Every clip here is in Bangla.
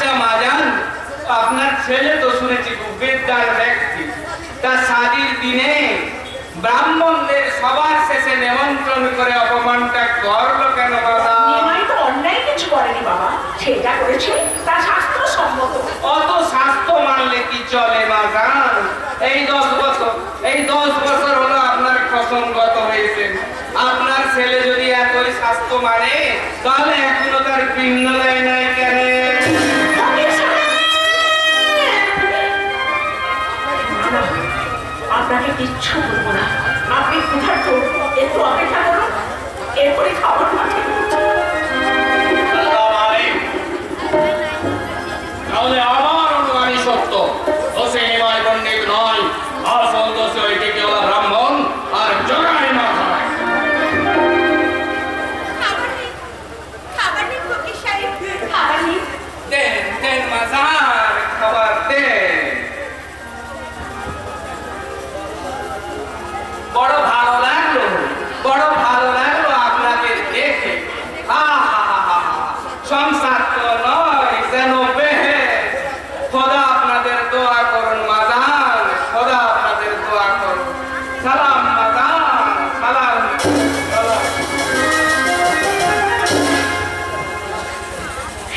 আচ্ছা মাজান আপনার ছেলে তো শুনেছি খুব বিদ্যার ব্যক্তি। তা শাদির দিনে ব্রাহ্মণদের সবার শেষে নিমন্ত্রণ করে অপমানটা করল কেন বাবা? অন্যায় কিছু করেনি বাবা সেটা করেছে তার শাস্ত্রসম্মত অত স্বাস্থ্য মানলে কি চলে মাজান? এই দশ বছর এই দশ বছর হলো আপনার প্রসঙ্গত হয়েছে। আপনার ছেলে যদি এতই স্বাস্থ্য মানে তাহলে এখনও তার পিণ্ড দেয় নাই কেন? আপনাকে কিচ্ছু বলব না। আপনি ক্ষুধার্ত একটু অপেক্ষা করুন। এরপরে খাবার পাঠিয়ে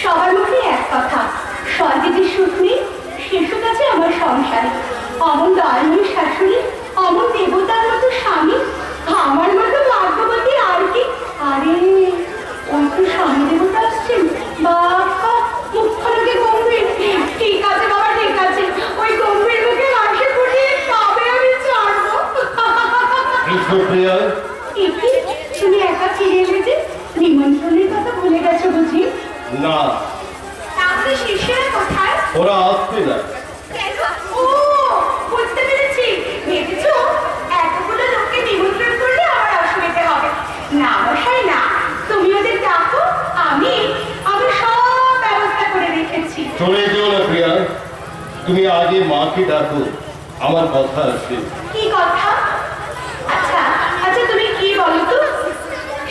সবার মুখে এক কথা। স্বর্গের সুখ নেই শিশু কাছে আমার সংসার। অমন দয়ালু শাশুড়ি অমন দেবতার মতো স্বামী আমার মতো ভাগ্যবতী আর কি? আরে ওই তো স্বামী দেবতা আসছেন বাবা মুখখানাকে গম্ভীর। ঠিক আছে বাবা ঠিক আছে। ওই গম্ভীর মুখে হাসি কবে আমি ছাড়বো। তুমি একা ফিরে এলে যে নিমন্ত্রণের কথা ভুলে গেছো বুঝি? না। তাহলে শিষ্যরা কোথায়? ওরা আসবে না ও বুঝতে পেরেছি। ভেবেছো এতগুলো লোককে নিমন্ত্রণ করলে আমার অসুবিধা হবে? না মশাই না। তুমি ওদের ডাকো আমি আমি সব ব্যবস্থা করে রেখেছি। চলে যেও না প্রিয়া। তুমি আগে মাকে ডাকো আমার কথা আছে কি কথা? আচ্ছা আচ্ছা তুমি কি বলো তো?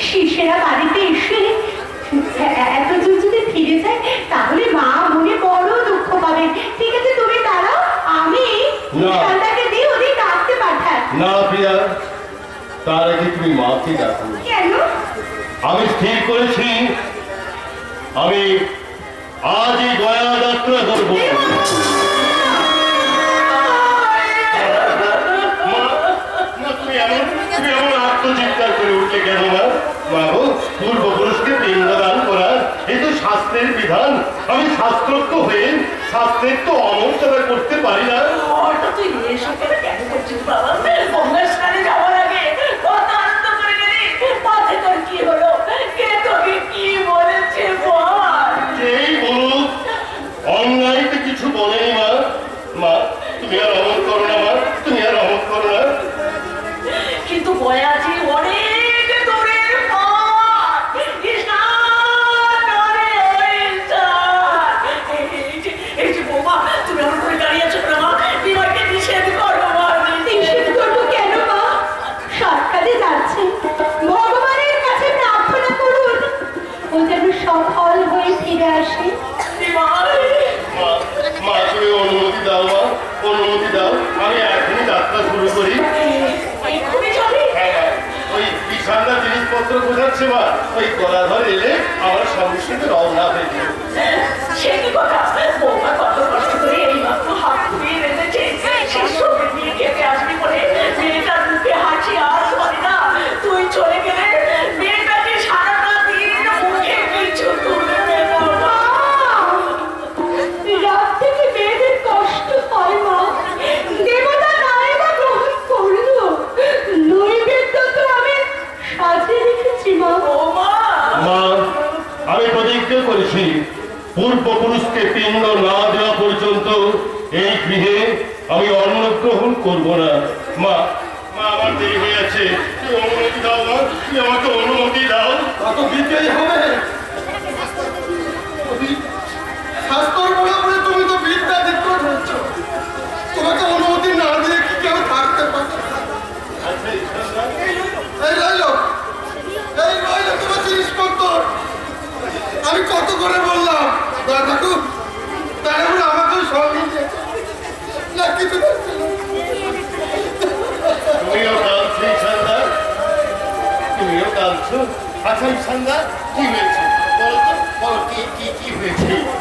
শিশেরা বাড়িতে দুঃখ ঠিক আছে তুমি দাঁড়াও। আমি। সন্তানকে দিয়ে ওদের ডাকতে পাঠাই। না প্রিয়া। তার আগে তুমি মাকে ডাকো। কেন? আমি স্থির করেছি। আমি আজই গয়া যাত্রা করব আত্মচিৎকার করে উঠলে কেন বাবু? পূর্বপুরুষকে পিণ্ডদান করা এই তো শাস্ত্রের বিধান। আমি শাস্ত্রজ্ঞ হয়ে শাস্ত্রের তো অমর্যাদা করতে পারি না। এসব জিনিসপত্র বোঝাচ্ছে মা ওই গলাধর এলে আমার সঙ্গে সঙ্গে রওনা হয়ে গেল সে কি কথা?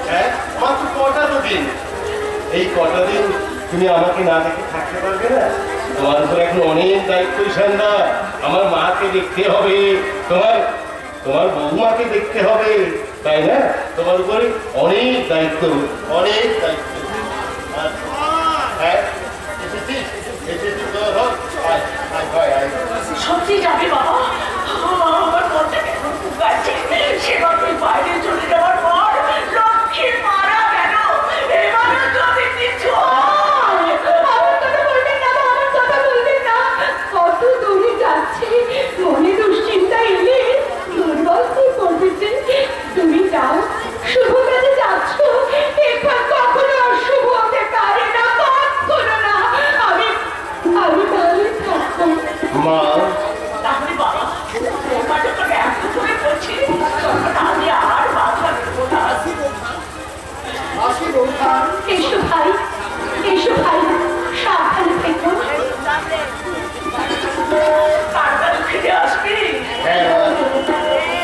হ্যাঁ? তুমি আমাকে না দেখে থাকতে পারবে না? তোমার উপর অনেক দায়িত্ব সন্ধ্যা আমার মাকে দেখতে হবে। তোমার তোমার বৌমাকে দেখতে হবে। তাই না? তোমার উপরে অনেক দায়িত্ব অনেক দায়িত্ব। হ্যাঁ? সত্যি যাবে বাবা? আমার মনটা ফুকাচ্ছে সেবার তুই বাইরে এসো ভাই এসো ভাই সাবধানে থেকো। তাড়াতাড়ি ফিরে আসবি। হ্যাঁ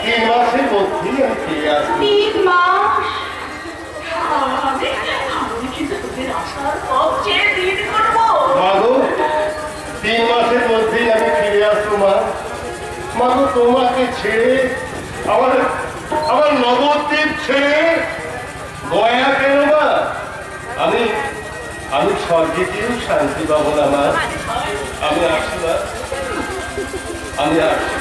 তিন মাসের মধ্যেই আমি ফিরে আসব। তিন মাস। আমি আমি কিন্তু তোদের আসার সবচেয়ে দিন করব? মাগো তিন মাসের মধ্যেই আমি ফিরে আসব মা। মাগো তোমাকে ছেড়ে আমার আমার নবদ্বীপ ছেড়ে গয়া কেন মা? আমি আমি স্বর্গে গিয়েও শান্তি পাবো না আমি আসি না আমি আসি।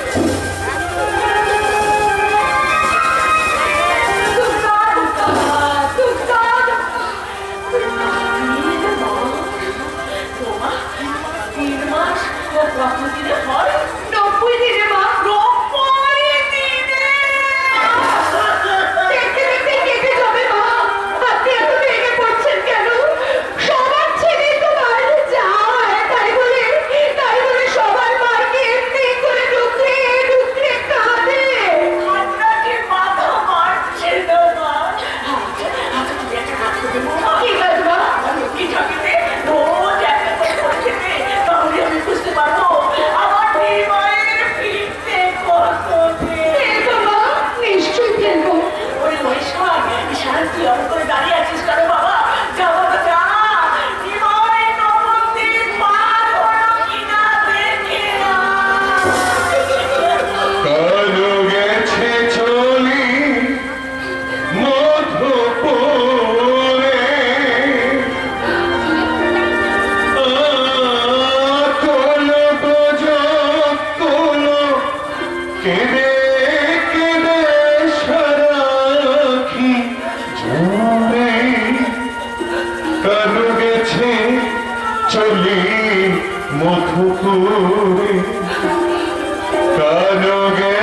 I Anugerah.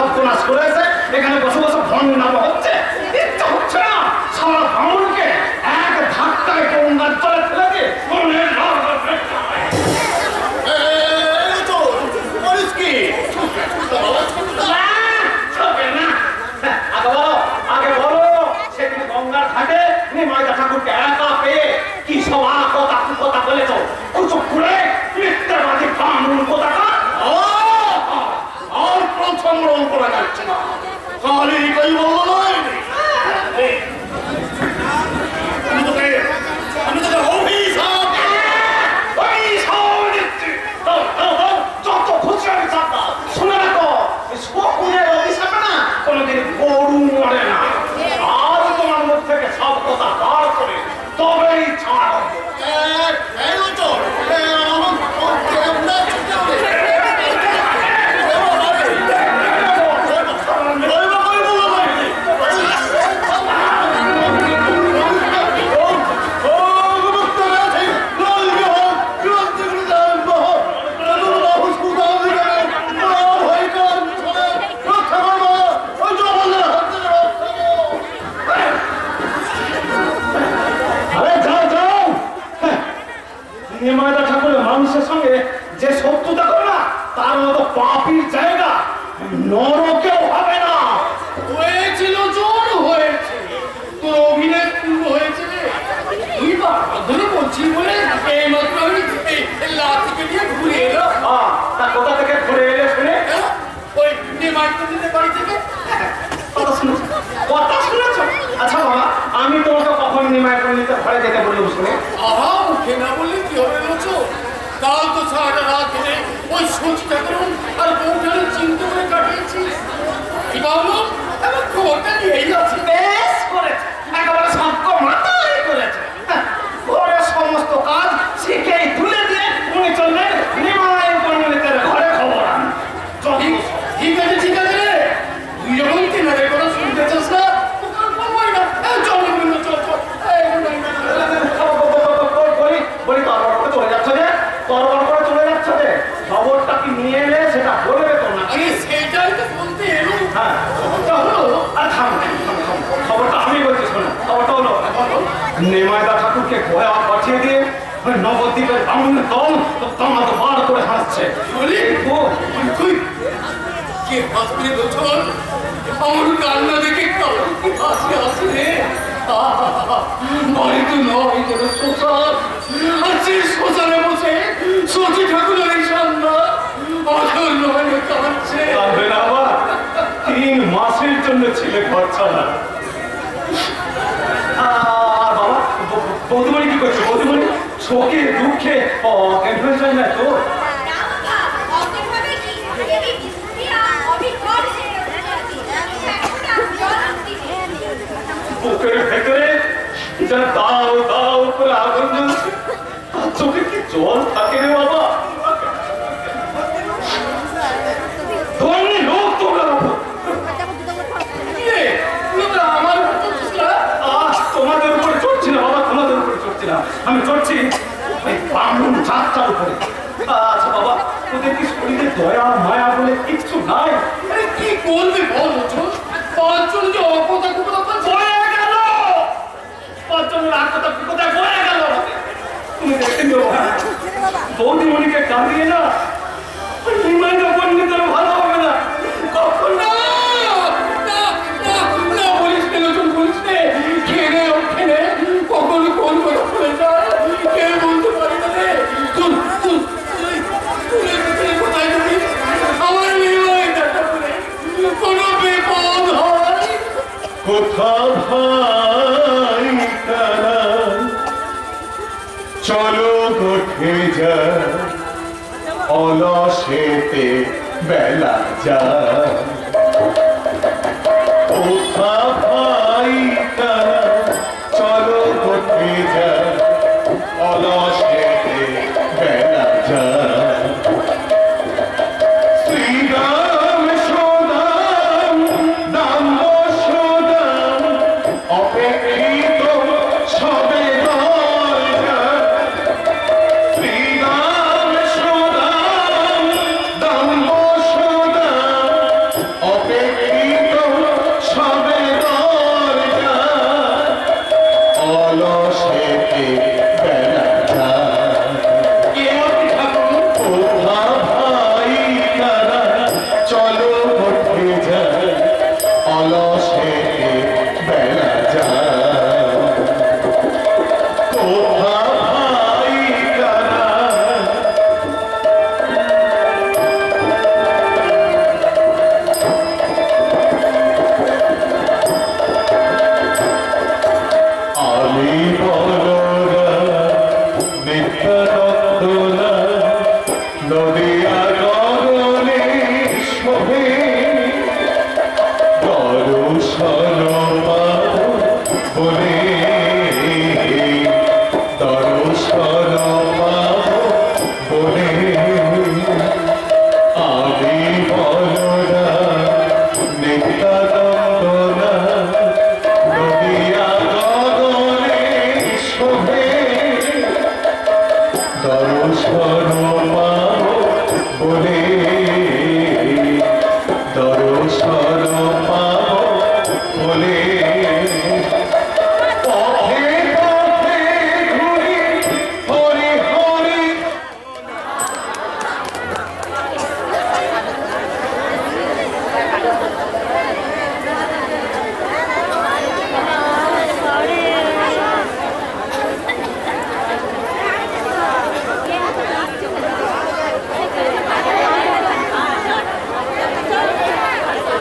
ঠাকুরের শব্দ নাশ করেছে। এখানে বসে বসে ভন নাম হচ্ছে। ইচ্ছা হচ্ছে না। সারা ভাঙনকে এক ধাক্কায় গঙ্গার জলে মনে লাল করবে। এই তো, করিস কি? না, চলবে না। আগে বলো, আগে বলো, সেদিন গঙ্গার ঘাটে নিমাইদা ঠাকুরকে একা পেয়ে কি সব আ কথা কু কথা বলেছ কুচুপ করে মিথ্যাবাদী কানুন কোথাকার আহ! আর প্রথম রং করা যাচ্ছে না খালি কই বলল নয় এই, আমি তোকে আমি তোকে অভিশাপ ওই সব দিচ্ছি। দাও, দাও, দাও, যত খুশি আমি চাপ দাও। শুনে রাখো, এই শকুনের অভিশাপে না কোনোদিন গরু মরে না। আজ তোমার মুখ থেকে সব কথা বার করে তবেই ছাড় হবে। এক, এই তো, এই আমার আমার কেমনে ছুটে ওঠে। কইবো, কইবো, আরে যাও, যাও। হ্যাঁ, নিমাইদা ঠাকুরের মানুষের সঙ্গে যে শত্রুতা করে না তার মতো পাপির জায়গা নরকেও হবে না। হয়েছিল জোর হয়েছে। তোর অভিনয় পূর্ণ হয়েছে তুই বা ধরে বলছি বলে এই মাত্র আমি এই লাঠিকে নিয়ে ঘুরে এলো আহ, তা কোথা থেকে ঘুরে এলে শুনে? হ্যাঁ? ওই নিমাইতে বাড়ি থেকে। কথা শুনেছ কথা শুনেছ? আচ্ছা বাবা আমি তোমাকে কখন নিমাই করে নিতে ঘরে যেতে বললাম শুনে? আহা মুখে না বললে কি হবে বলছো? काल तो सारा रात है वो सोच कर হ্যাঁ খবরটা হলো আর থাম। খবরটা আমি বলছি শোনো খবরটা হলো নেমায়দা ঠাকুরকে গোয়া পাঠিয়ে দিয়ে নবদ্বীপের বামুনের দল তোমাকে বার করে হাসছে বলি? ও তুই কে হাসবি রে বছর আমার কান্না দেখে হাসি হাসি রে বাড়িতে নয় যেন শ্মশান আর সেই শ্মশানে বসে সতী ঠাকুরের সান্না অধর নয় কাঁদছে কাঁদবে না আবার তিন মাসের জন্য ছেলে বৌদিমণি কি শোকে দুঃখে না তো? আগুন চোখে কি জল থাকে রে বাবা ধনী লোক তোমরা বাবা। কি রে তুই আবার আমার উপর করছিস না? আজ তোমাদের উপরে চড়ছি না বাবা তোমাদের উপরে চড়ছি না আমি চড়ছি বামুন উপরে। আচ্ছা বাবা তোদের কি শরীরে দয়া মায়া বলে কিচ্ছু নাই? আরে কি বল পাঁচজন যে অপতা কুপতা করছে বয়ে গেল। পাঁচজনের আত্মতা কোথায় বয়ে গেল। তুমি দেখে নিও। বৌদিমণিকে কাঁদিয়ে না অলসেতে বেলা যা কোথা ভাই তারা চলো গোঠে যা অলসেতে Hallelujah.